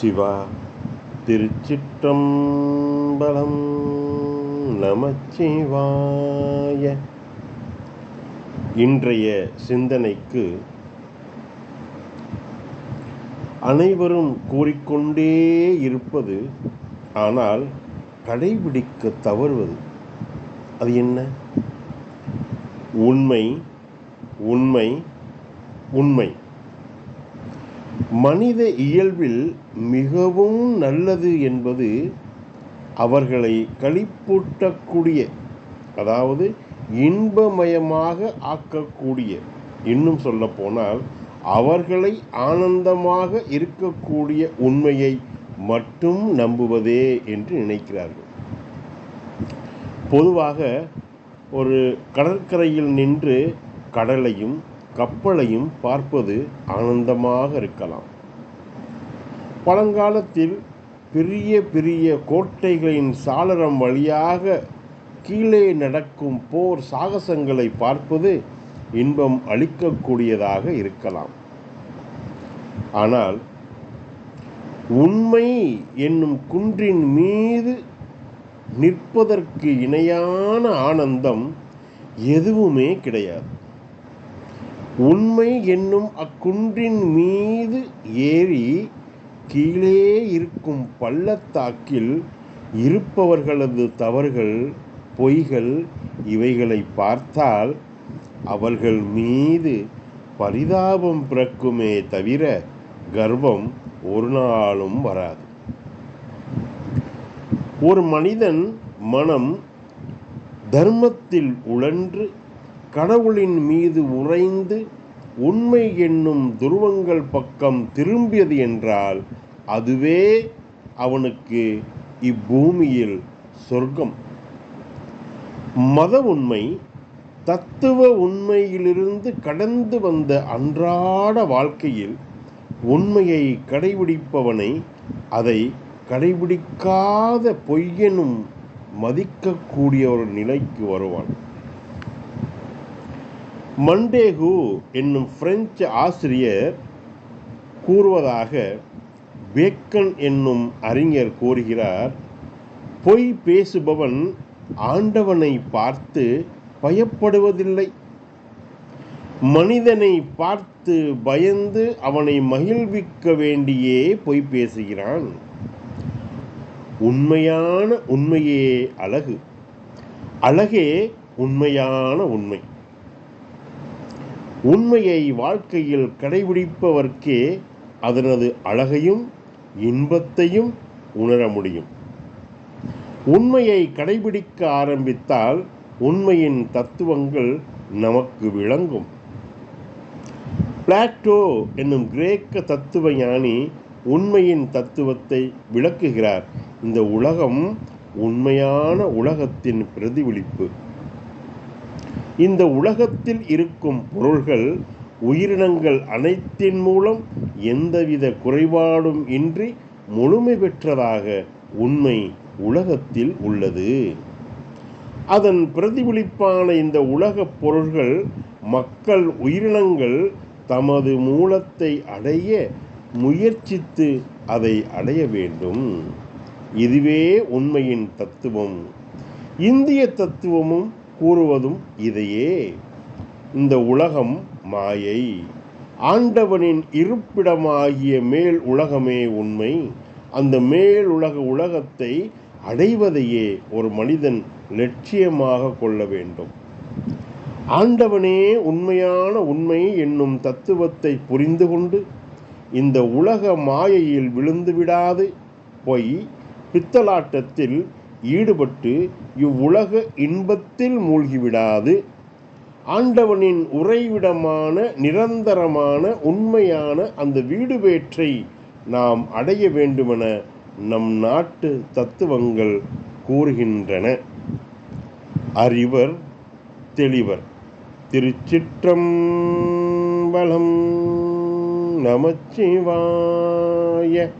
சிவா. திருச்சிற்றம்பலம் நமச்சிவாய. இன்றைய சிந்தனைக்கு அனைவரும் கூறிக்கொண்டே இருப்பது ஆனால் கடைபிடிக்க தவறுவது. அது என்ன? உண்மை உண்மை உண்மை. மனித இயல்பில் மிகவும் நல்லது என்பது அவர்களை களிப்பூட்டக்கூடிய அதாவது இன்பமயமாக ஆக்கக்கூடிய. இன்னும் சொல்லப்போனால் அவர்களை ஆனந்தமாக இருக்கக்கூடிய உண்மையை மட்டும் நம்புவதே என்று நினைக்கிறார்கள். பொதுவாக ஒரு கடற்கரையில் நின்று கடலையும் கப்பலையும் பார்ப்பது ஆனந்தமாக இருக்கலாம். பழங்காலத்தில் பெரிய பெரிய கோட்டைகளின் சாளரம் வழியாக கீழே நடக்கும் போர் சாகசங்களை பார்ப்பது இன்பம் அளிக்கக்கூடியதாக இருக்கலாம். ஆனால் உண்மை என்னும் குன்றின் மீது நிற்பதற்கு இணையான ஆனந்தம் எதுவுமே கிடையாது. உண்மை என்னும் அக்குன்றின் மீது ஏறி கீழே இருக்கும் பள்ளத்தாக்கில் இருப்பவர்களது தவறுகள் பொய்கள் இவைகளை பார்த்தால் அவர்கள் மீது பரிதாபம் பிறக்குமே தவிர கர்வம் ஒரு நாளும் வராது. ஒரு மனிதன் மனம் தர்மத்தில் உழன்று கடவுளின் மீது உறைந்து உண்மை என்னும் துருவங்கள் பக்கம் திரும்பியது என்றால் அதுவே அவனுக்கு இப்பூமியில் சொர்க்கம். மத உண்மை தத்துவ உண்மையிலிருந்து கடந்து வந்த அன்றாட வாழ்க்கையில் உண்மையை கடைபிடிப்பவனை அதை கடைபிடிக்காத பொய்யனும் மதிக்கக்கூடிய ஒரு நிலைக்கு வருவான். மண்டேகு என்னும் பிரெஞ்சு ஆசிரியர் கூறுவதாக பேக்கன் என்னும் அறிஞர் கூறுகிறார் பொய் பேசுபவன் ஆண்டவனை பார்த்து பயப்படுவதில்லை. மனிதனை பார்த்து பயந்து அவனை மகிழ்விக்க வேண்டியே பொய் பேசுகிறான். உண்மையான உண்மையே அழகு. அழகே உண்மையான உண்மை. உண்மையை வாழ்க்கையில் கடைபிடிப்பவர்க்கே அதனது அழகையும் இன்பத்தையும் உணர முடியும். உண்மையை கடைபிடிக்க ஆரம்பித்தால் உண்மையின் தத்துவங்கள் நமக்கு விளங்கும். பிளாட்டோ என்னும் கிரேக்க தத்துவ ஞானி உண்மையின் தத்துவத்தை விளக்குகிறார். இந்த உலகம் உண்மையான உலகத்தின் பிரதிபலிப்பு. இந்த உலகத்தில் இருக்கும் பொருள்கள் உயிரினங்கள் அனைத்தின் மூலம் எந்தவித குறைபாடும் இன்றி முழுமை பெற்றதாக உண்மை உலகத்தில் உள்ளது. அதன் பிரதிபலிப்பான இந்த உலகப் பொருள்கள் மக்கள் உயிரினங்கள் தமது மூலத்தை அடைய முயற்சித்து அதை அடைய வேண்டும். இதுவே உண்மையின் தத்துவம். இந்திய தத்துவமும் கூறுவதும் இதையே. இந்த உலகம் மாயை. ஆண்டவனின் இருப்பிடமாகிய மேல் உலகமே உண்மை. அந்த மேல் உலக உலகத்தை அடைவதையே ஒரு மனிதன் லட்சியமாக கொள்ள வேண்டும். ஆண்டவனே உண்மையான உண்மை என்னும் தத்துவத்தை புரிந்து கொண்டு இந்த உலக மாயையில் விழுந்து விடாது. பொய் பித்தலாட்டத்தில் ஈடுபட்டு இவ்வுலக இன்பத்தில் மூழ்கிவிடாது. ஆண்டவனின் உறைவிடமான நிரந்தரமான உண்மையான அந்த வீடு வேற்றை நாம் அடைய வேண்டுமென நம் நாட்டு தத்துவங்கள் கூறுகின்றன. அறிவர் தெளிவர். திருச்சிற்றம்பலம் நமச்சிவாய